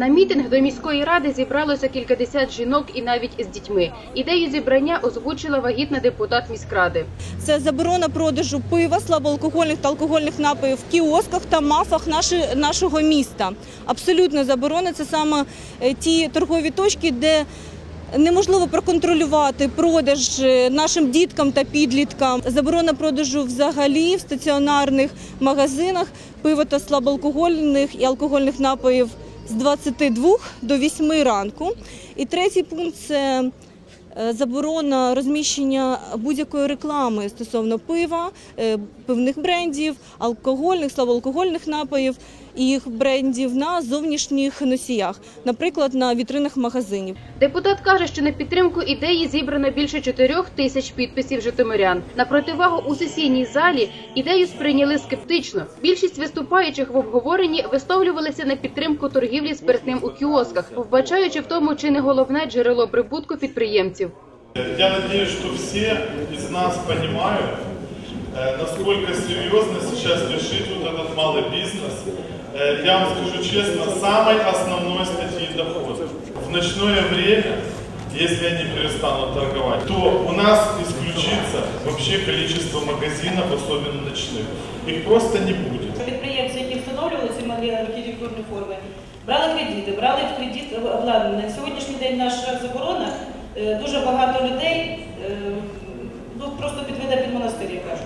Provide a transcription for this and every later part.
На мітинг до міської ради зібралося кількадесят жінок і навіть з дітьми. Ідею зібрання озвучила вагітна депутат міськради. Це заборона продажу пива, слабоалкогольних та алкогольних напоїв в кіосках та мафах нашого міста. Абсолютно заборона. Це саме е, ті торгові точки, де неможливо проконтролювати продаж е, нашим діткам та підліткам. Заборона продажу взагалі в стаціонарних магазинах пива та слабоалкогольних і алкогольних напоїв з 22 до 8 ранку. І третій пункт це заборона розміщення будь-якої реклами стосовно пива, е, пивних брендів, алкогольних, слабоалкогольних напоїв і їх брендів на зовнішніх носіях, наприклад, на вітринах магазинів. Депутат каже, що на підтримку ідеї зібрано більше чотирьох тисяч підписів житомирян. На противагу у сесійній залі ідею сприйняли скептично. Більшість виступаючих в обговоренні висловлювалися на підтримку торгівлі спиртним у кіосках, вбачаючи в тому чи не головне джерело прибутку підприємців. Я надеюсь, что все из нас понимают, э, насколько серьезно сейчас решить вот этот малый бизнес. Э, Я вам скажу честно, самой основной статьи дохода. В ночное время, если они перестанут торговать, то у нас исключится вообще количество магазинов, особенно ночных. Их просто не будет. Підприємці, які встановлювали ці малі архітектурні форми, брали кредити, брали в кредит обладнання. На сьогоднішній день наша заборона, е, дуже багато людей е, ну, просто підведе під монастир, я кажу.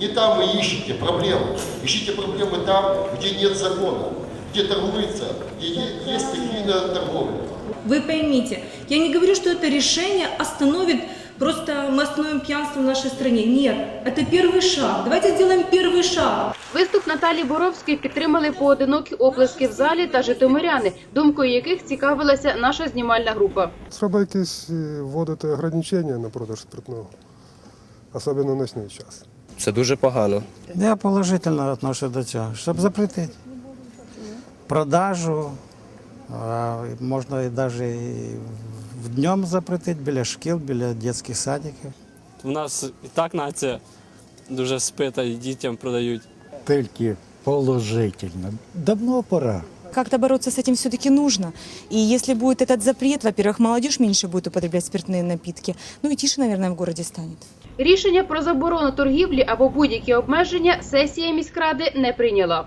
Не там вы ищете проблемы. Ищите проблемы там, где нет закона, где торгуется, где е- есть стихийная торговля. Вы поймите, я не говорю, что это решение остановит Просто мы остановим пьянство в нашей стране. Нет, это первый шаг. Давайте сделаем первый шаг. Виступ Наталі Боровської підтримали поодинокі оплески в залі та житомиряни, думкою яких цікавилася наша знімальна група. Треба якісь е, вводити ограничення на продаж спиртного, особливо в ночний час. Це дуже погано. Я положительно отношусь до цього, щоб запретити продажу, а можна і навіть і в днем запретити біля шкіл, біля дитячих садиків. У нас і так нація дуже спита і дітям продають. Тільки положительно. Давно пора. Как-то бороться с этим все-таки нужно. И если будет этот запрет, во-первых, молодежь меньше будет употреблять спиртные напитки, ну и тише, наверное, в городе станет. Рішення про заборону торгівлі або будь-які обмеження сесія міськради не прийняла.